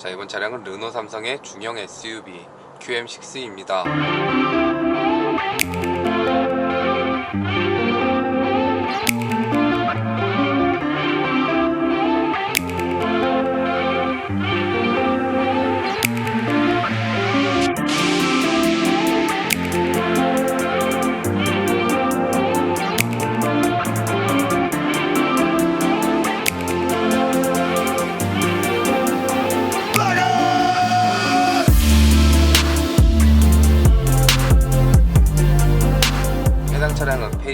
자 이번 차량은 르노 삼성의 중형 SUV QM6입니다.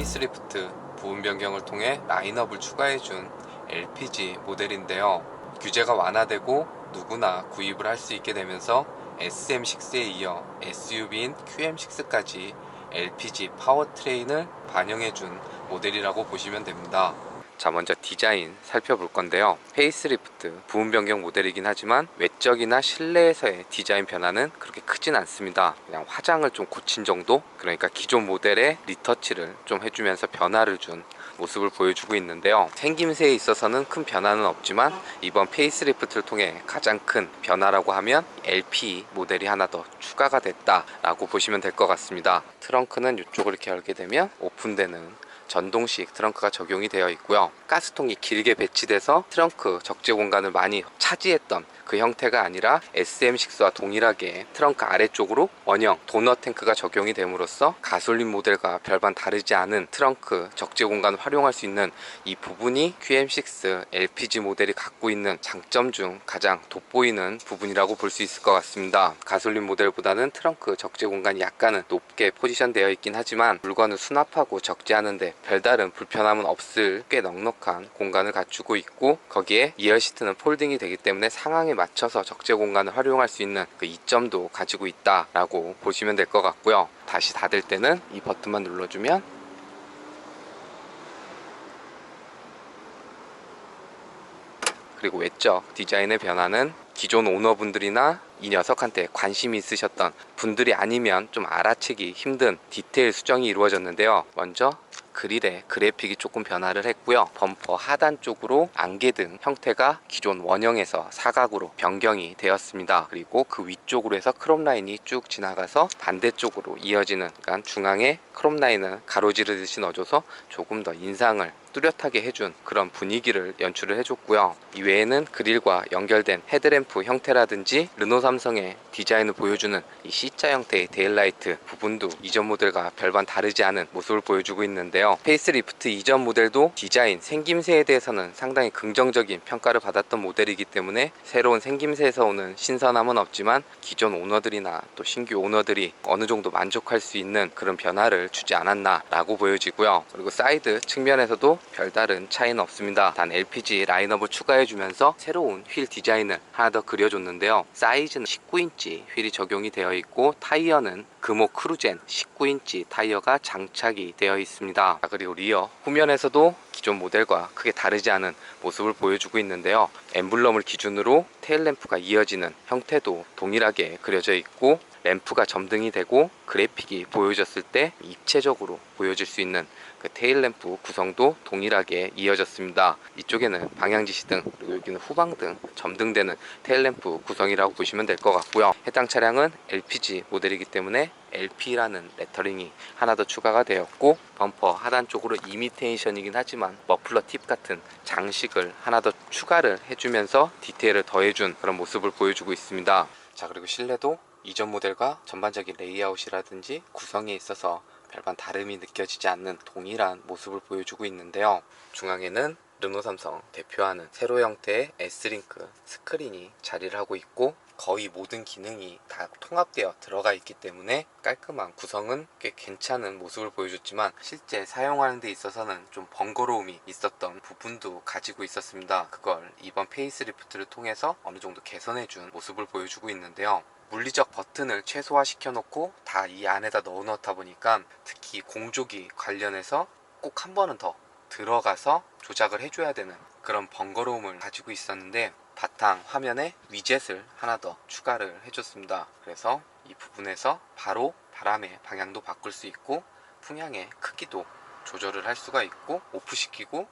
페이스리프트 부분 변경을 통해 라인업을 추가해준 LPG 모델인데요. 규제가 완화되고 누구나 구입을 할 수 있게 되면서 SM6에 이어 SUV인 QM6까지 LPG 파워트레인을 반영해준 모델이라고 보시면 됩니다. 자 먼저 디자인 살펴볼 건데요. 페이스리프트 부분 변경 모델이긴 하지만 외적이나 실내에서의 디자인 변화는 그렇게 크진 않습니다. 그냥 화장을 좀 고친 정도? 그러니까 기존 모델의 리터치를 좀 해주면서 변화를 준 모습을 보여주고 있는데요. 생김새에 있어서는 큰 변화는 없지만 이번 페이스리프트를 통해 가장 큰 변화라고 하면 LP 모델이 하나 더 추가가 됐다 라고 보시면 될 것 같습니다. 트렁크는 이쪽을 이렇게 열게 되면 오픈되는 전동식 트렁크가 적용이 되어 있고요. 가스통이 길게 배치돼서 트렁크 적재 공간을 많이 차지했던 그 형태가 아니라 SM6와 동일하게 트렁크 아래쪽으로 원형 도넛 탱크가 적용이 됨으로써 가솔린 모델과 별반 다르지 않은 트렁크 적재 공간을 활용할 수 있는 이 부분이 QM6 LPG 모델이 갖고 있는 장점 중 가장 돋보이는 부분이라고 볼 수 있을 것 같습니다. 가솔린 모델보다는 트렁크 적재 공간이 약간은 높게 포지션되어 있긴 하지만 물건을 수납하고 적재하는데 별다른 불편함은 없을 꽤 넉넉한 공간을 갖추고 있고 거기에 이어 시트는 폴딩이 되기 때문에 상황에 맞춰서 적재 공간을 활용할 수 있는 그 이점도 가지고 있다라고 보시면 될 것 같고요. 다시 닫을 때는 이 버튼만 눌러주면 그리고 외적 디자인의 변화는 기존 오너분들이나 이 녀석한테 관심이 있으셨던 분들이 아니면 좀 알아채기 힘든 디테일 수정이 이루어졌는데요. 먼저 그릴의 그래픽이 조금 변화를 했고요. 범퍼 하단 쪽으로 안개 등 형태가 기존 원형에서 사각으로 변경이 되었습니다. 그리고 그 위쪽으로 해서 크롬 라인이 쭉 지나가서 반대쪽으로 이어지는 그러니까 중앙에 크롬 라인을 가로지르듯이 넣어줘서 조금 더 인상을 뚜렷하게 해준 그런 분위기를 연출을 해줬고요. 이외에는 그릴과 연결된 헤드램프 형태라든지 르노 삼성의 디자인을 보여주는 이 C자 형태의 데일라이트 부분도 이전 모델과 별반 다르지 않은 모습을 보여주고 있는데요. 페이스리프트 이전 모델도 디자인, 생김새에 대해서는 상당히 긍정적인 평가를 받았던 모델이기 때문에 새로운 생김새에서 오는 신선함은 없지만 기존 오너들이나 또 신규 오너들이 어느 정도 만족할 수 있는 그런 변화를 주지 않았나라고 보여지고요. 그리고 사이드 측면에서도 별다른 차이는 없습니다. 단 LPG 라인업을 추가해주면서 새로운 휠 디자인을 하나 더 그려줬는데요. 사이즈는 19인치 휠이 적용이 되어 있고 타이어는 금호 크루젠 19인치 타이어가 장착이 되어 있습니다. 자, 그리고 리어 후면에서도 기존 모델과 크게 다르지 않은 모습을 보여주고 있는데요. 엠블럼을 기준으로 테일램프가 이어지는 형태도 동일하게 그려져 있고 램프가 점등이 되고 그래픽이 보여졌을 때 입체적으로 보여질 수 있는 그 테일 램프 구성도 동일하게 이어졌습니다. 이쪽에는 방향지시등 그리고 여기는 후방등 점등되는 테일 램프 구성이라고 보시면 될 것 같고요. 해당 차량은 LPG 모델이기 때문에 LP라는 레터링이 하나 더 추가가 되었고 범퍼 하단 쪽으로 이미테이션이긴 하지만 머플러 팁 같은 장식을 하나 더 추가를 해주면서 디테일을 더해준 그런 모습을 보여주고 있습니다. 자 그리고 실내도 이전 모델과 전반적인 레이아웃이라든지 구성에 있어서 별반 다름이 느껴지지 않는 동일한 모습을 보여주고 있는데요. 중앙에는 르노 삼성 대표하는 세로 형태의 S링크 스크린이 자리를 하고 있고 거의 모든 기능이 다 통합되어 들어가 있기 때문에 깔끔한 구성은 꽤 괜찮은 모습을 보여줬지만 실제 사용하는 데 있어서는 좀 번거로움이 있었던 부분도 가지고 있었습니다. 그걸 이번 페이스리프트를 통해서 어느 정도 개선해준 모습을 보여주고 있는데요. 물리적 버튼을 최소화시켜 놓고 다 이 안에다 넣어 놓다 보니까 특히 공조기 관련해서 꼭 한 번은 더 들어가서 조작을 해줘야 되는 그런 번거로움을 가지고 있었는데 바탕 화면에 위젯을 하나 더 추가를 해줬습니다. 그래서 이 부분에서 바로 바람의 방향도 바꿀 수 있고 풍향의 크기도 조절을 할 수가 있고 오프시키고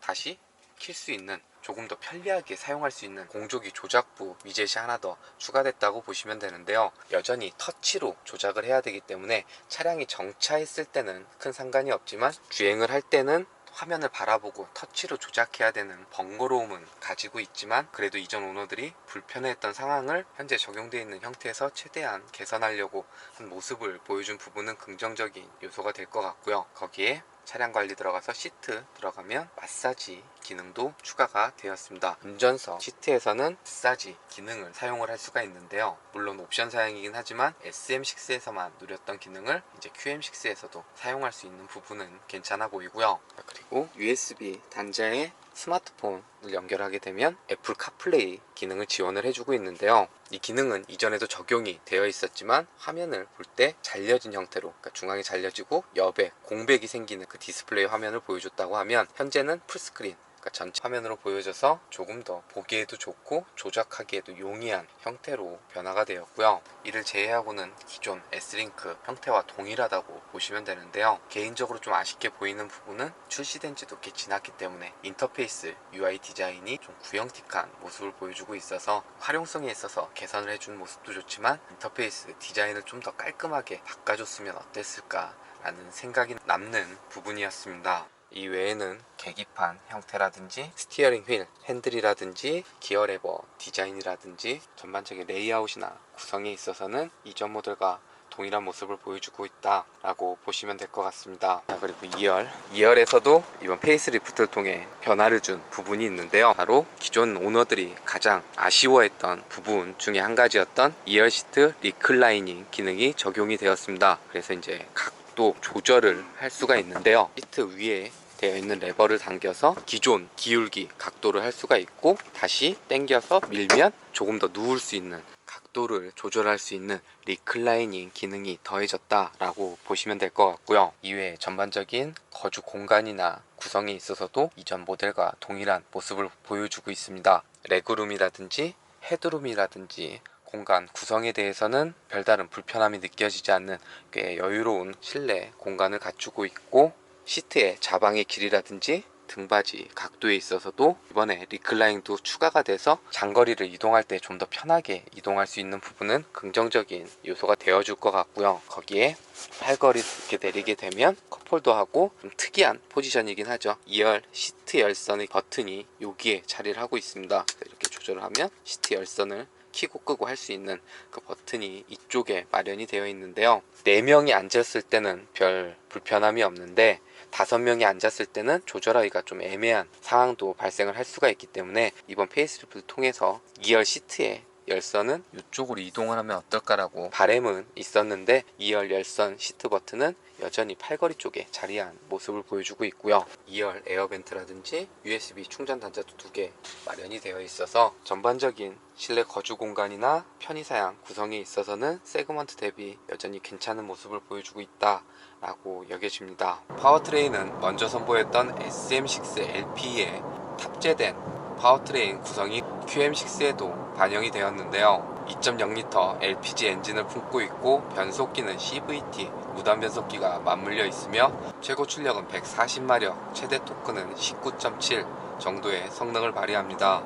다시 킬 수 있는 조금 더 편리하게 사용할 수 있는 공조기 조작부 위젯이 하나 더 추가됐다고 보시면 되는데요. 여전히 터치로 조작을 해야 되기 때문에 차량이 정차했을 때는 큰 상관이 없지만 주행을 할 때는 화면을 바라보고 터치로 조작해야 되는 번거로움은 가지고 있지만 그래도 이전 오너들이 불편해했던 상황을 현재 적용되어 있는 형태에서 최대한 개선하려고 한 모습을 보여준 부분은 긍정적인 요소가 될 것 같고요. 거기에 차량 관리 들어가서 시트 들어가면 마사지 기능도 추가가 되었습니다. 운전석 시트에서는 마사지 기능을 사용을 할 수가 있는데요. 물론 옵션 사양이긴 하지만 SM6에서만 누렸던 기능을 이제 QM6에서도 사용할 수 있는 부분은 괜찮아 보이고요. 그리고 USB 단자에 스마트폰을 연결하게 되면 애플 카플레이 기능을 지원을 해주고 있는데요. 이 기능은 이전에도 적용이 되어 있었지만 화면을 볼 때 잘려진 형태로 그러니까 중앙이 잘려지고 옆에 공백이 생기는 그 디스플레이 화면을 보여줬다고 하면 현재는 풀스크린 그러니까 전체 화면으로 보여져서 조금 더 보기에도 좋고 조작하기에도 용이한 형태로 변화가 되었고요. 이를 제외하고는 기존 S링크 형태와 동일하다고 보시면 되는데요. 개인적으로 좀 아쉽게 보이는 부분은 출시된 지도 꽤 지났기 때문에 인터페이스 UI 디자인이 좀 구형틱한 모습을 보여주고 있어서 활용성에 있어서 개선을 해준 모습도 좋지만 인터페이스 디자인을 좀 더 깔끔하게 바꿔줬으면 어땠을까 라는 생각이 남는 부분이었습니다. 이 외에는 계기판 형태라든지 스티어링 휠 핸들이라든지 기어 레버 디자인이라든지 전반적인 레이아웃이나 구성에 있어서는 이전 모델과 동일한 모습을 보여주고 있다라고 보시면 될 것 같습니다. 자, 그리고 2열. 2열에서도 이번 페이스리프트를 통해 변화를 준 부분이 있는데요. 바로 기존 오너들이 가장 아쉬워했던 부분 중에 한 가지였던 2열 시트 리클라이닝 기능이 적용이 되었습니다. 그래서 이제 각도 조절을 할 수가 있는데요. 시트 위에 되어 있는 레버를 당겨서 기존 기울기 각도를 할 수가 있고 다시 당겨서 밀면 조금 더 누울 수 있는 각도를 조절할 수 있는 리클라이닝 기능이 더해졌다라고 보시면 될 것 같고요. 이외에 전반적인 거주 공간이나 구성에 있어서도 이전 모델과 동일한 모습을 보여주고 있습니다. 레그룸이라든지 헤드룸이라든지 공간 구성에 대해서는 별다른 불편함이 느껴지지 않는 꽤 여유로운 실내 공간을 갖추고 있고 시트의 자방의 길이라든지 등받이 각도에 있어서도 이번에 리클라인도 추가가 돼서 장거리를 이동할 때 좀 더 편하게 이동할 수 있는 부분은 긍정적인 요소가 되어줄 것 같고요. 거기에 팔걸이 이렇게 내리게 되면 컵홀더 하고 좀 특이한 포지션이긴 하죠. 2열 시트 열선의 버튼이 여기에 자리를 하고 있습니다. 이렇게 조절을 하면 시트 열선을 키고 끄고 할 수 있는 그 버튼이 이쪽에 마련이 되어 있는데요. 4명이 앉았을 때는 별 불편함이 없는데 다섯 명이 앉았을 때는 조절하기가 좀 애매한 상황도 발생을 할 수가 있기 때문에 이번 페이스리프트를 통해서 2열 시트에 열선은 이쪽으로 이동을 하면 어떨까라고 바램은 있었는데 2열 열선 시트 버튼은 여전히 팔걸이 쪽에 자리한 모습을 보여주고 있고요. 2열 에어벤트라든지 USB 충전 단자도 두 개 마련이 되어 있어서 전반적인 실내 거주 공간이나 편의사양 구성에 있어서는 세그먼트 대비 여전히 괜찮은 모습을 보여주고 있다. 라고 여겨집니다. 파워트레인은 먼저 선보였던 SM6 LP에 탑재된 파워트레인 구성이 QM6에도 반영이 되었는데요. 2.0L LPG 엔진을 품고 있고 변속기는 CVT 무단 변속기가 맞물려 있으며 최고 출력은 140마력, 최대 토크는 19.7 정도의 성능을 발휘합니다.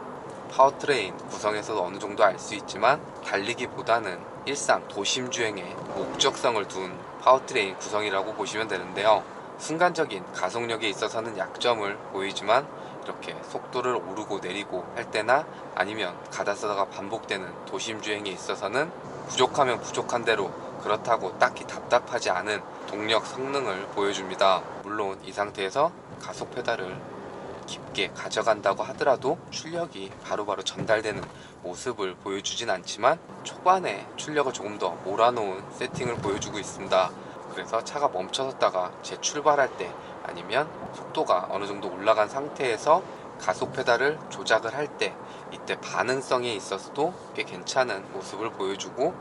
파워트레인 구성에서도 어느 정도 알 수 있지만 달리기보다는 일상 도심 주행에 목적성을 둔 파워트레인 구성이라고 보시면 되는데요. 순간적인 가속력에 있어서는 약점을 보이지만 이렇게 속도를 오르고 내리고 할 때나 아니면 가다서다가 반복되는 도심 주행에 있어서는 부족하면 부족한 대로 그렇다고 딱히 답답하지 않은 동력 성능을 보여줍니다. 물론 이 상태에서 가속 페달을 깊게 가져간다고 하더라도 출력이 바로바로 전달되는 모습을 보여주진 않지만 초반에 출력을 조금 더 몰아놓은 세팅을 보여주고 있습니다. 그래서 차가 멈춰섰다가 재출발할 때 아니면 속도가 어느 정도 올라간 상태에서 가속 페달을 조작을 할 때 이때 반응성에 있어서도 꽤 괜찮은 모습을 보여주고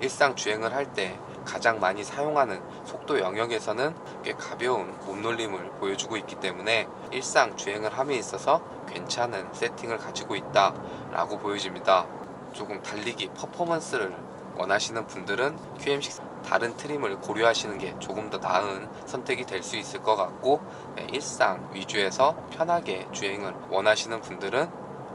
일상 주행을 할 때 가장 많이 사용하는 속도 영역에서는 꽤 가벼운 몸놀림을 보여주고 있기 때문에 일상 주행을 함에 있어서 괜찮은 세팅을 가지고 있다 라고 보여집니다. 조금 달리기 퍼포먼스를 원하시는 분들은 QM6 다른 트림을 고려하시는 게 조금 더 나은 선택이 될 수 있을 것 같고 네, 일상 위주에서 편하게 주행을 원하시는 분들은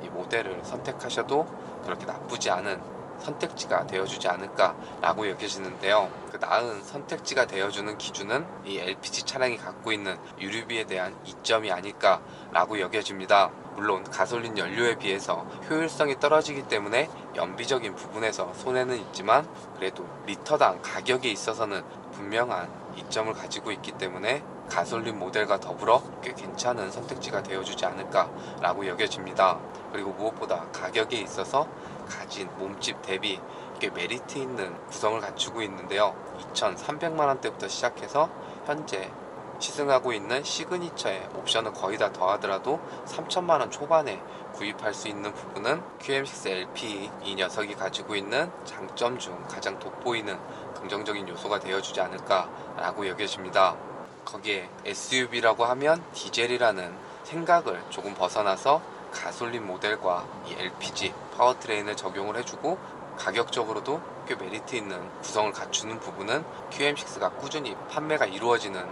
이 모델을 선택하셔도 그렇게 나쁘지 않은 선택지가 되어주지 않을까라고 여겨지는데요. 그 나은 선택지가 되어주는 기준은 이 LPG 차량이 갖고 있는 유류비에 대한 이점이 아닐까라고 여겨집니다. 물론 가솔린 연료에 비해서 효율성이 떨어지기 때문에 연비적인 부분에서 손해는 있지만 그래도 리터당 가격에 있어서는 분명한 이점을 가지고 있기 때문에 가솔린 모델과 더불어 꽤 괜찮은 선택지가 되어주지 않을까라고 여겨집니다. 그리고 무엇보다 가격에 있어서 가진 몸집 대비 꽤 메리트 있는 구성을 갖추고 있는데요. 2,300만 원대부터 시작해서 현재 시승하고 있는 시그니처의 옵션을 거의 다 더하더라도 3천만 원 초반에 구입할 수 있는 부분은 QM6 LP 이 녀석이 가지고 있는 장점 중 가장 돋보이는 긍정적인 요소가 되어주지 않을까라고 여겨집니다. 거기에 SUV라고 하면 디젤이라는 생각을 조금 벗어나서 가솔린 모델과 이 LPG 파워트레인을 적용을 해주고 가격적으로도 꽤 메리트 있는 구성을 갖추는 부분은 QM6가 꾸준히 판매가 이루어지는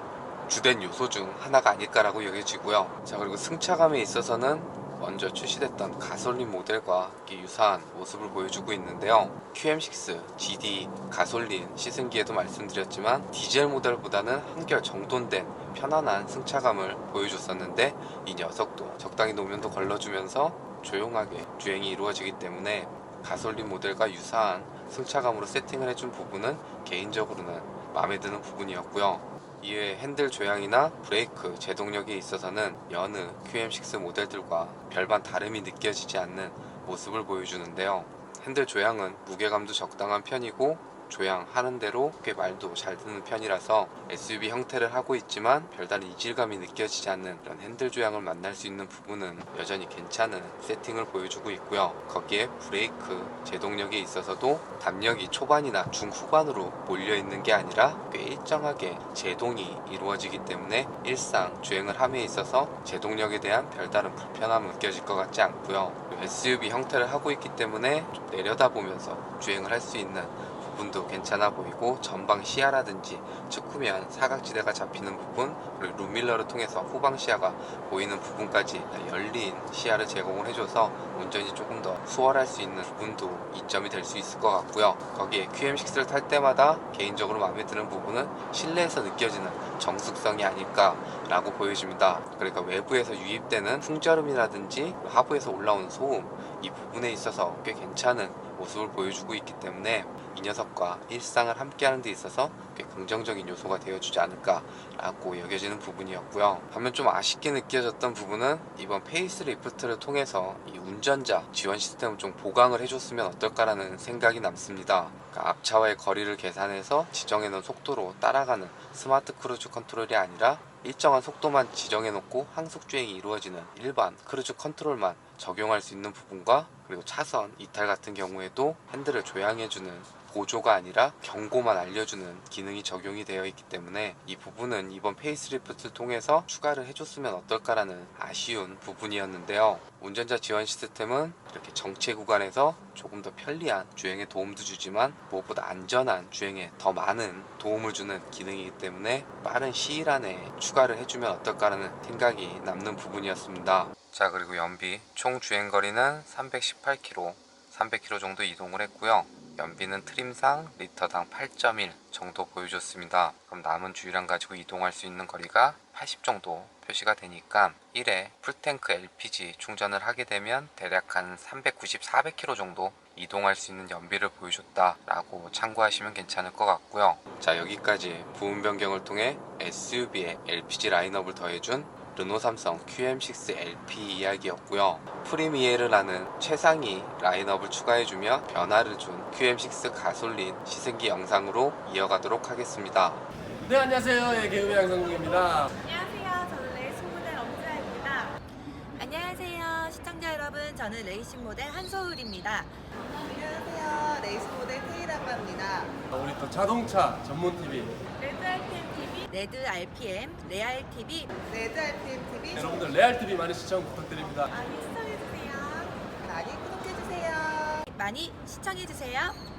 주된 요소 중 하나가 아닐까라고 여겨지고요. 자 그리고 승차감에 있어서는 먼저 출시됐던 가솔린 모델과 유사한 모습을 보여주고 있는데요. QM6 GD 가솔린 시승기에도 말씀드렸지만 디젤 모델보다는 한결 정돈된 편안한 승차감을 보여줬었는데 이 녀석도 적당히 노면도 걸러주면서 조용하게 주행이 이루어지기 때문에 가솔린 모델과 유사한 승차감으로 세팅을 해준 부분은 개인적으로는 마음에 드는 부분이었고요. 이외에 핸들 조향이나 브레이크 제동력에 있어서는 여느 QM6 모델들과 별반 다름이 느껴지지 않는 모습을 보여주는데요. 핸들 조향은 무게감도 적당한 편이고 조향하는 대로 꽤 말도 잘 듣는 편이라서 SUV 형태를 하고 있지만 별다른 이질감이 느껴지지 않는 이런 핸들 조향을 만날 수 있는 부분은 여전히 괜찮은 세팅을 보여주고 있고요. 거기에 브레이크 제동력에 있어서도 담력이 초반이나 중후반으로 몰려 있는 게 아니라 꽤 일정하게 제동이 이루어지기 때문에 일상 주행을 함에 있어서 제동력에 대한 별다른 불편함은 느껴질 것 같지 않고요. SUV 형태를 하고 있기 때문에 좀 내려다보면서 주행을 할 수 있는 부분도 괜찮아 보이고 전방 시야라든지 측후면 사각지대가 잡히는 부분 그리고 룸밀러를 통해서 후방 시야가 보이는 부분까지 열린 시야를 제공을 해줘서 운전이 조금 더 수월할 수 있는 부분도 이점이 될 수 있을 것 같고요. 거기에 QM6를 탈 때마다 개인적으로 마음에 드는 부분은 실내에서 느껴지는 정숙성이 아닐까 라고 보여집니다. 그러니까 외부에서 유입되는 풍절음이라든지 하부에서 올라오는 소음 이 부분에 있어서 꽤 괜찮은 모습을 보여주고 있기 때문에 이 녀석과 일상을 함께하는 데 있어서 꽤 긍정적인 요소가 되어주지 않을까라고 여겨지는 부분이었고요. 반면 좀 아쉽게 느껴졌던 부분은 이번 페이스리프트를 통해서 이 운전자 지원 시스템을 좀 보강을 해줬으면 어떨까라는 생각이 남습니다. 그러니까 앞차와의 거리를 계산해서 지정해놓은 속도로 따라가는 스마트 크루즈 컨트롤이 아니라 일정한 속도만 지정해놓고 항속 주행이 이루어지는 일반 크루즈 컨트롤만 적용할 수 있는 부분과 그리고 차선 이탈 같은 경우에도 핸들을 조향해주는 보조가 아니라 경고만 알려주는 기능이 적용이 되어 있기 때문에 이 부분은 이번 페이스리프트를 통해서 추가를 해줬으면 어떨까라는 아쉬운 부분이었는데요. 운전자 지원 시스템은 이렇게 정체 구간에서 조금 더 편리한 주행에 도움도 주지만 무엇보다 안전한 주행에 더 많은 도움을 주는 기능이기 때문에 빠른 시일 안에 추가를 해주면 어떨까라는 생각이 남는 부분이었습니다. 자 그리고 연비 총 주행 거리는 318km, 300km 정도 이동을 했고요. 연비는 트림상 리터당 8.1 정도 보여줬습니다. 그럼 남은 주유량 가지고 이동할 수 있는 거리가 80 정도 표시가 되니까 1회 풀탱크 LPG 충전을 하게 되면 대략 한 390, 400km 정도 이동할 수 있는 연비를 보여줬다라고 참고하시면 괜찮을 것 같고요. 자 여기까지 부분 변경을 통해 SUV의 LPG 라인업을 더해준 르노 삼성 QM6 LP 이야기였고요. 프리미에르라는 최상위 라인업을 추가해주며 변화를 준 QM6 가솔린 시승기 영상으로 이어가도록 하겠습니다. 네 안녕하세요 예, 개그맨 양성국입니다 안녕하세요. 저는 레이싱 모델 엄지아입니다. 안녕하세요. 시청자 여러분. 저는 레이싱 모델 한소울입니다. 안녕하세요. 레이스 모델 테이라고 합니다. 우리 또 자동차 전문 TV, 레드 RPM, 레알 TV 레드 RPM TV 여러분들 레알 TV 많이 시청 부탁드립니다 많이 시청해주세요. 많이 구독해주세요. 많이 시청해주세요.